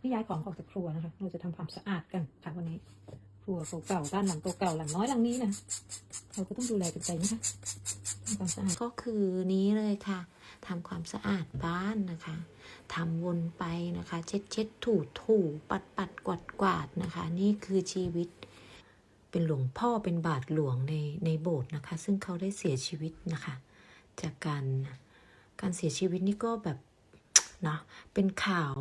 นี่ย้ายของออกจากครัวนะคะ เราจะทำความสะอาดกันค่ะวันนี้ ครัวเก่าๆบ้านหลังเก่าๆหลังน้อยหลังนี้นะเราก็ต้องดูแลกันไปนะคะทำความสะอาดก็คือนี้เลยค่ะทำความสะอาดบ้านนะคะทำวนไปนะคะ เช็ดเช็ดถูถูปัดปัดกวาดกวาดนะคะ นี่คือชีวิตเป็นหลวงพ่อเป็นบาทหลวงในในโบสถ์นะคะ ซึ่งเขาได้เสียชีวิตนะคะ จากการการเสียชีวิตนี่ก็แบบเนาะเป็นข่าว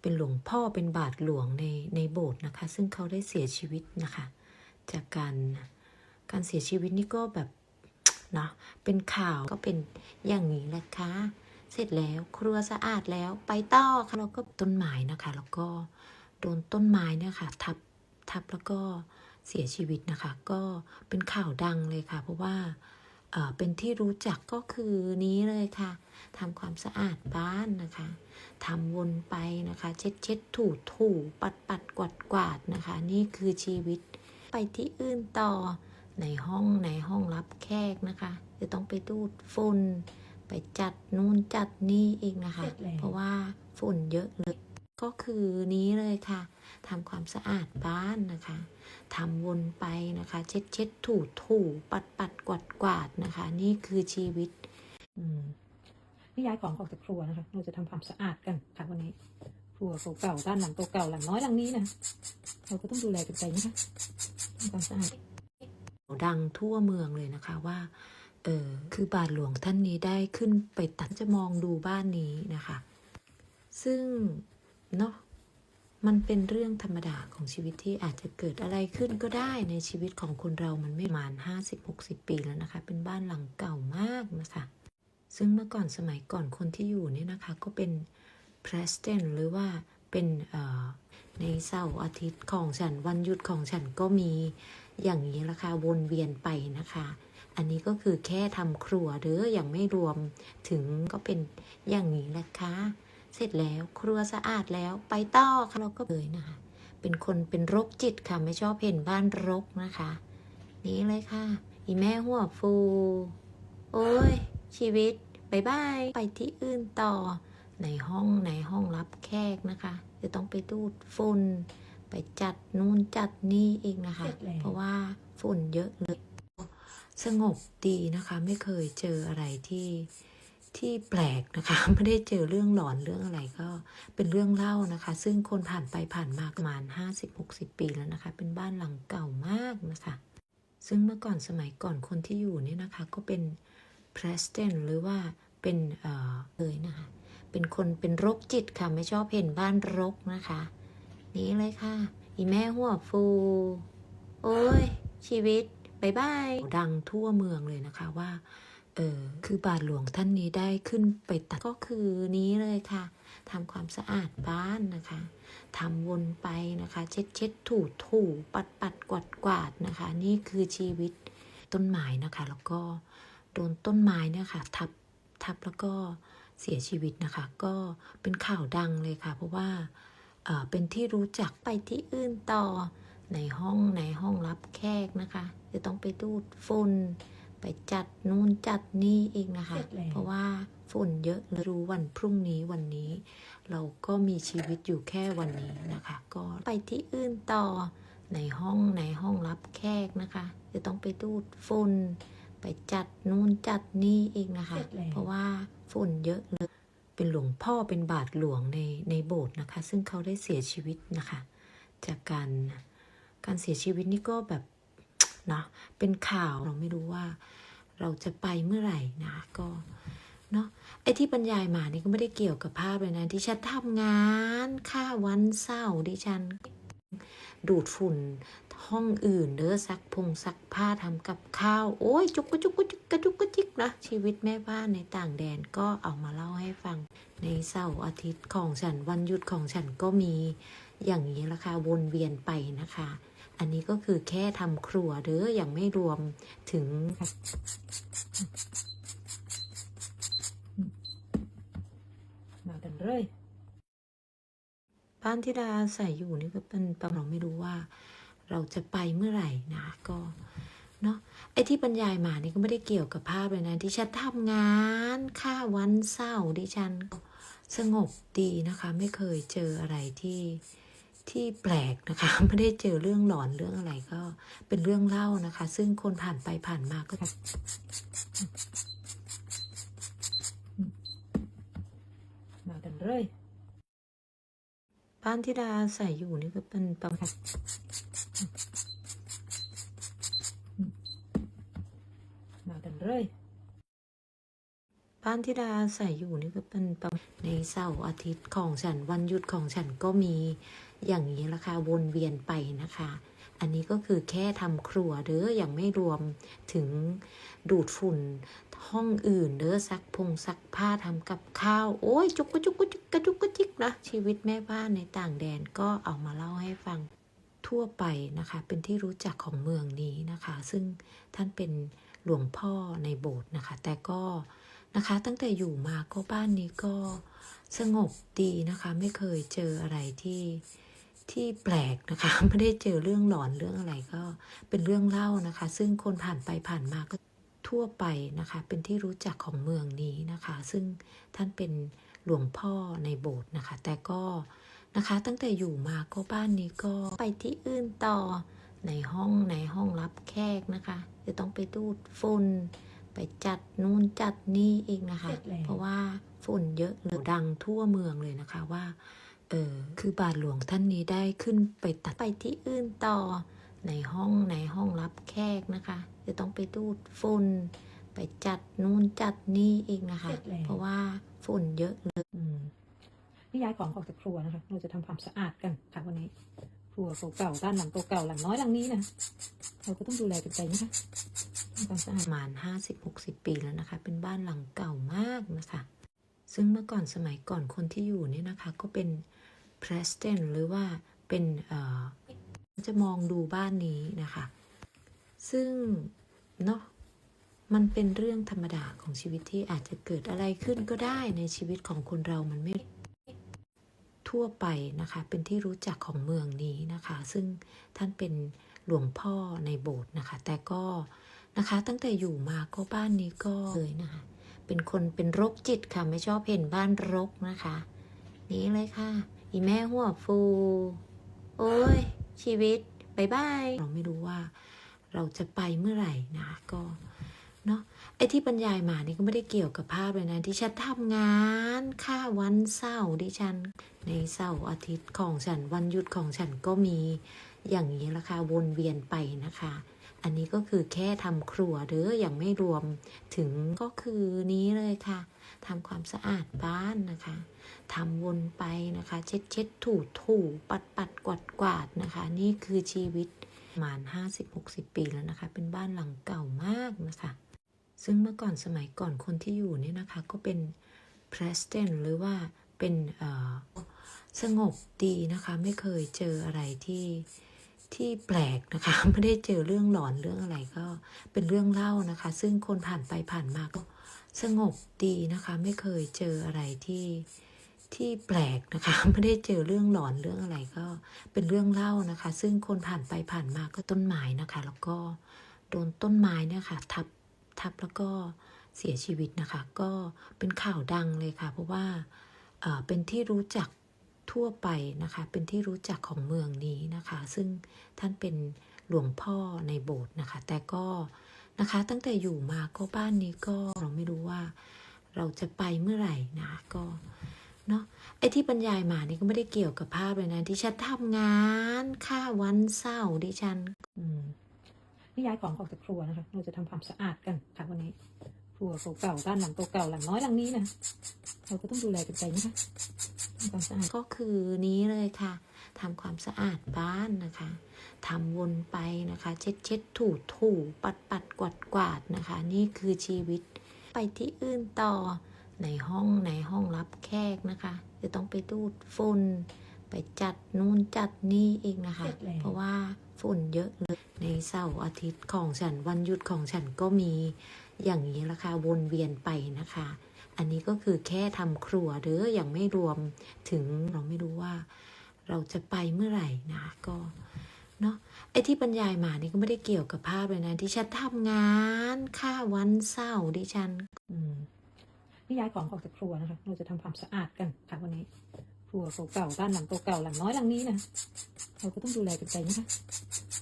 เป็นหลวงพ่อเป็นบาทหลวงในในโบสถ์นะคะ ซึ่งเขาได้เสียชีวิตนะคะ จากการการเสียชีวิตนี่ก็แบบเนาะเป็นข่าวก็เป็นอย่างนี้นะคะ เสร็จแล้วครัวสะอาดแล้วไปต่อค่ะแล้วก็ต้นไม้นะคะ แล้วก็โดนต้นไม้เนี่ยค่ะทับทับแล้วก็เสียชีวิตนะคะ ก็เป็นข่าวดังเลยค่ะ เพราะว่า เอ่อเป็นที่รู้จักก็คือนี้เลยค่ะทำความสะอาดบ้านนะคะทำวนไปนะคะ เช็ดเช็ดถูถูปัดปัดกวาดกวาดนะคะ นี่คือชีวิตไปที่อื่นต่อในห้องในห้องรับแขกนะคะ จะต้องไปดูดฝุ่นไปจัดนู่นจัดนี่อีกนะคะเสร็จแล้วเพราะว่าฝุ่นเยอะเลย ก็คือนี้เลยค่ะทำความสะอาดบ้านนะคะทำวนไปนะคะ เช็ดเช็ดถูถูปัดปัดกวาดกวาดนะคะ นี่คือชีวิตอืมนี่ย้ายของออกจากครัวนะคะ เราจะทำความสะอาดกันค่ะวันนี้ครัวเก่าๆบ้านหลังเก่าๆหลังน้อยหลังนี้นะเราก็ต้องดูแลกันไปนะคะทำความสะอาดดังทั่วเมืองเลยนะคะว่าเออคือบาทหลวงท่านนี้ได้ขึ้นไปตัดจะมองดูบ้านนี้นะคะ ซึ่ง เนาะมันเป็นเรื่องธรรมดาของชีวิตที่อาจจะเกิดอะไรขึ้นก็ได้ในชีวิตของคนเรามันไม่ประมาณ50-60 ปีแล้วนะคะ เป็นบ้านหลังเก่ามากนะคะซึ่งเมื่อก่อนสมัยก่อนคนที่อยู่เนี่ยนะคะ ก็เป็นเพรสเตนหรือว่าเป็นในเสาร์อาทิตย์ของฉันวันหยุดของฉันก็มีอย่างนี้ละค่ะวนเวียนไปนะคะ อันนี้ก็คือแค่ทำครัวเด้ออย่างไม่รวมถึงก็เป็นอย่างนี้นะค่ะ เสร็จแล้วครัวสะอาดแล้วไปต่อค่ะเราก็เลยนะคะ เป็นคนเป็นโรคจิตค่ะไม่ชอบเห็นบ้านรกนะคะ นี่เลยค่ะ อีแม่หัวฟู โอ้ย ชีวิตบายบาย ไปที่อื่นต่อ ในห้องในห้องรับแขกนะคะจะต้องไปดูดฝุ่นไปจัดนู่นจัดนี่อีกนะคะเสร็จแล้วเพราะว่าฝุ่นเยอะเลย สงบดีนะคะ ไม่เคยเจออะไรที่ ที่แปลกนะคะ ไม่ได้เจอเรื่องหลอนเรื่องอะไรก็เป็นเรื่องเล่านะคะ ซึ่งคนผ่านไปผ่านมาประมาณ 50-60 ปีแล้วนะคะ เป็นบ้านหลังเก่ามากนะคะ ซึ่งเมื่อก่อนสมัยก่อนคนที่อยู่เนี่ยนะคะ ก็เป็นเพรสเตนหรือว่าเป็นเออเลยนะคะ เป็นคนเป็นโรคจิตค่ะ ไม่ชอบเห็นบ้านรกนะคะ นี่เลยค่ะ อีแม่หัวฟู โอ้ยชีวิตบายบายดังทั่วเมืองเลยนะคะว่า เออคือบาทหลวงท่านนี้ได้ขึ้นไปตัดก็คือนี้เลยค่ะทำความสะอาดบ้านนะคะทำวนไปนะคะ เช็ดเช็ดถูถูปัดปัดกวาดกวาดนะคะ นี่คือชีวิตต้นไม้นะคะ แล้วก็โดนต้นไม้เนี่ยค่ะ ทับทับแล้วก็เสียชีวิตนะคะ ก็เป็นข่าวดังเลยค่ะ เพราะว่าเออเป็นที่รู้จักไปที่อื่นต่อในห้องในห้องรับแขกนะคะ จะต้องไปดูดฝุ่น ไปจัดนู่นจัดนี่อีกนะคะเสร็จแล้วเพราะว่าฝุ่นเยอะเลยรู้วันพรุ่งนี้วันนี้ เราก็มีชีวิตอยู่แค่วันนี้นะคะ ก็ไปที่อื่นต่อในห้องในห้องรับแขกนะคะจะต้องไปดูดฝุ่นไปจัดนู่นจัดนี่อีกนะคะเสร็จแล้วเพราะว่าฝุ่นเยอะเลยเป็นหลวงพ่อเป็นบาทหลวงในในโบสถ์นะคะ ซึ่งเขาได้เสียชีวิตนะคะ จากการการเสียชีวิตนี่ก็แบบเนาะเป็นข่าวเราไม่รู้ว่า เราจะไปเมื่อไหร่นะก็เนาะไอ้ที่บรรยายมานี่ก็ไม่ได้เกี่ยวกับภาพเลยนะที่ฉันทำงานค่าวันเสาร์ดิฉัน ดูดฝุ่นห้องอื่นเด้อซักพงซักผ้าทำกับข้าว โอ้ยจุกกจุกกจุกกจุกกจิกนะชีวิตแม่บ้านในต่างแดนก็เอามาเล่าให้ฟัง ในเสาร์อาทิตย์ของฉันวันหยุดของฉันก็มีอย่างนี้ละค่ะวนเวียนไปนะคะ อันนี้ก็คือแค่ทำครัวเด้ออย่างไม่รวมถึง มากันเลยบ้านที่ดาอาศัยอยู่นี่ก็เป็นประเราไม่รู้ว่า เราจะไปเมื่อไหร่นะก็เนาะไอ้ที่บรรยายมานี่ก็ไม่ได้เกี่ยวกับภาพเลยนะที่ฉันทำงานค่าวันเสาร์ดิฉันสงบดีนะคะ ไม่เคยเจออะไรที่ ที่แปลกนะคะ ไม่ได้เจอเรื่องหลอนเรื่องอะไรก็เป็นเรื่องเล่านะคะ ซึ่งคนผ่านไปผ่านมาก็ค่ะมากันเลยบ้านที่ดาอาศัยอยู่นี่ก็เป็นประมาณมากันเลย บ้านที่ดาอาศัยอยู่นี่ก็เป็นในเสาร์อาทิตย์ของฉันวันหยุดของฉันก็มีอย่างนี้ละค่ะวนเวียนไปนะคะ อันนี้ก็คือแค่ทำครัวเด้อยังไม่รวมถึงดูดฝุ่นห้องอื่นเด้อซักพงซักผ้าทำกับข้าวโอ้ยจุกกจุกกจุกกระจุกกระจิกนะชีวิตแม่บ้านในต่างแดนก็เอามาเล่าให้ฟังทั่วไปนะคะ เป็นที่รู้จักของเมืองนี้นะคะ ซึ่งท่านเป็นหลวงพ่อในโบสถ์นะคะ แต่ก็ นะคะ ตั้งแต่อยู่มาก็บ้านนี้ก็สงบดีนะคะ ไม่เคยเจออะไรที่ที่แปลกนะคะ ไม่ได้เจอเรื่องหลอนเรื่องอะไรก็เป็นเรื่องเล่านะคะ ซึ่งคนผ่านไปผ่านมาก็ทั่วไปนะคะ เป็นที่รู้จักของเมืองนี้นะคะ ซึ่งท่านเป็นหลวงพ่อในโบสถ์นะคะ แต่ก็นะคะตั้งแต่อยู่มาก็บ้านนี้ก็ไปที่อื่นต่อในห้องในห้องรับแขกนะคะ จะต้องไปดูดฝุ่น ไปจัดนู่นจัดนี่อีกนะคะเสร็จแล้วเพราะว่าฝุ่นเยอะเลยดังทั่วเมืองเลยนะคะว่าเออคือบาทหลวงท่านนี้ได้ขึ้นไปตัดไปที่อื่นต่อในห้องในห้องรับแขกนะคะ จะต้องไปดูดฝุ่นไปจัดนู่นจัดนี่อีกนะคะเสร็จแล้วเพราะว่าฝุ่นเยอะเลยอืมนี่ย้ายของออกจากครัวนะคะ เราจะทำความสะอาดกันค่ะวันนี้ ครัวเก่าๆด้านหลังเก่าๆหลังน้อยหลังนี้นะเราก็ต้องดูแลกันไปนะคะความสะอาประมาณ50-60ปีแล้วนะคะ เป็นบ้านหลังเก่ามากนะคะซึ่งเมื่อก่อนสมัยก่อนคนที่อยู่เนี่ยนะคะ ก็เป็น president หรือว่าเป็นเอ่อจะมองดูบ้านนี้นะคะ ซึ่งเนาะมันเป็นเรื่องธรรมดาของชีวิตที่อาจจะเกิดอะไรขึ้นก็ได้ในชีวิตของคนเรามันไม่ ทั่วไปนะคะ เป็นที่รู้จักของเมืองนี้นะคะ ซึ่งท่านเป็นหลวงพ่อในโบสถ์นะคะ แต่ก็นะคะตั้งแต่อยู่มาก็บ้านนี้ก็เลยนะคะ เป็นคนเป็นโรคจิตค่ะ ไม่ชอบเห็นบ้านรกนะคะ นี่เลยค่ะ อีแม่หัวฟู โอ้ย ชีวิตบายบายเราไม่รู้ว่าเราจะไปเมื่อไหร่นะคะก็เนาะไอ้ที่บรรยายมานี่ก็ไม่ได้เกี่ยวกับภาพเลยนะ ที่ฉันทำงาน ค่าวันเสาร์ดิฉัน ในเสาร์อาทิตย์ของฉันวันหยุดของฉันก็มีอย่างนี้ละค่ะวนเวียนไปนะคะ อันนี้ก็คือแค่ทำครัวเด้ออยังไม่รวมถึงก็คือนี้เลยค่ะทำความสะอาดบ้านนะคะทำวนไปนะคะ เช็ดเช็ดถูถูปัดปัดกวาดกวาดนะคะ นี่คือชีวิตประมาณ50-60 ปีแล้วนะคะ เป็นบ้านหลังเก่ามากนะคะซึ่งเมื่อก่อนสมัยก่อนคนที่อยู่เนี่ยนะคะ ก็เป็น president หรือว่า เป็นสงบดีนะคะ ไม่เคยเจออะไรที่ที่แปลกนะคะ ไม่ได้เจอเรื่องหลอนเรื่องอะไรก็เป็นเรื่องเล่านะคะ ซึ่งคนผ่านไปผ่านมาก็สงบดีนะคะ ไม่เคยเจออะไรที่ที่แปลกนะคะ ไม่ได้เจอเรื่องหลอนเรื่องอะไรก็เป็นเรื่องเล่านะคะ ซึ่งคนผ่านไปผ่านมาก็ต้นไม้นะคะ แล้วก็โดนต้นไม้เนี่ยค่ะ ทับทับแล้วก็เสียชีวิตนะคะ ก็เป็นข่าวดังเลยค่ะ เพราะว่า เป็นที่รู้จักทั่วไปนะคะ เป็นที่รู้จักของเมืองนี้นะคะ ซึ่งท่านเป็นหลวงพ่อในโบสถ์นะคะ แต่ก็นะคะตั้งแต่อยู่มาก็บ้านนี้ก็เราไม่รู้ว่าเราจะไปเมื่อไหร่นะคะก็เนาะไอ้ที่บรรยายมานี่ก็ไม่ได้เกี่ยวกับภาพเลยนะที่ฉันทำงานค่าวันเสาร์ดิฉันอืมนี่ย้ายของออกจากครัวนะคะ เราจะทำความสะอาดกันค่ะวันนี้ ครัวเก่าๆด้านหลังเก่าๆหลังน้อยหลังนี้นะเราก็ต้องดูแลกันไปนะคะทำความสะอาดก็คือนี้เลยค่ะทำความสะอาดบ้านนะคะทำวนไปนะคะ เช็ดเช็ดถูถูปัดปัดกวาดกวาดนะคะ นี่คือชีวิตไปที่อื่นต่อในห้องในห้องรับแขกนะคะจะต้องไปดูดฝุ่นไปจัดนู่นจัดนี่อีกนะคะเสร็จแล้วเพราะว่าฝุ่นเยอะเลยในเสาร์อาทิตย์ของฉันวันหยุดของฉันก็มี อย่างนี้ละค่ะวนเวียนไปนะคะ อันนี้ก็คือแค่ทำครัวเด้ออยังไม่รวมถึงเราไม่รู้ว่า เราจะไปเมื่อไหร่นะก็เนาะไอ้ที่บรรยายมานี่ก็ไม่ได้เกี่ยวกับภาพเลยนะที่ฉันทำงานค่าวันเสาร์ดิฉันอืมนี่ย้ายของออกจากครัวนะคะ เราจะทำความสะอาดกันค่ะวันนี้ ครัวเก่าๆบ้านหลังเก่าๆหลังน้อยหลังนี้นะ เราก็ต้องดูแลกันไปนะคะ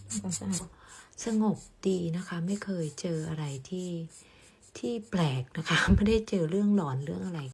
ทำความสะอาด สงบดีนะคะ ไม่เคยเจออะไรที่ที่แปลกนะคะ ไม่ได้เจอเรื่องหลอนเรื่องอะไร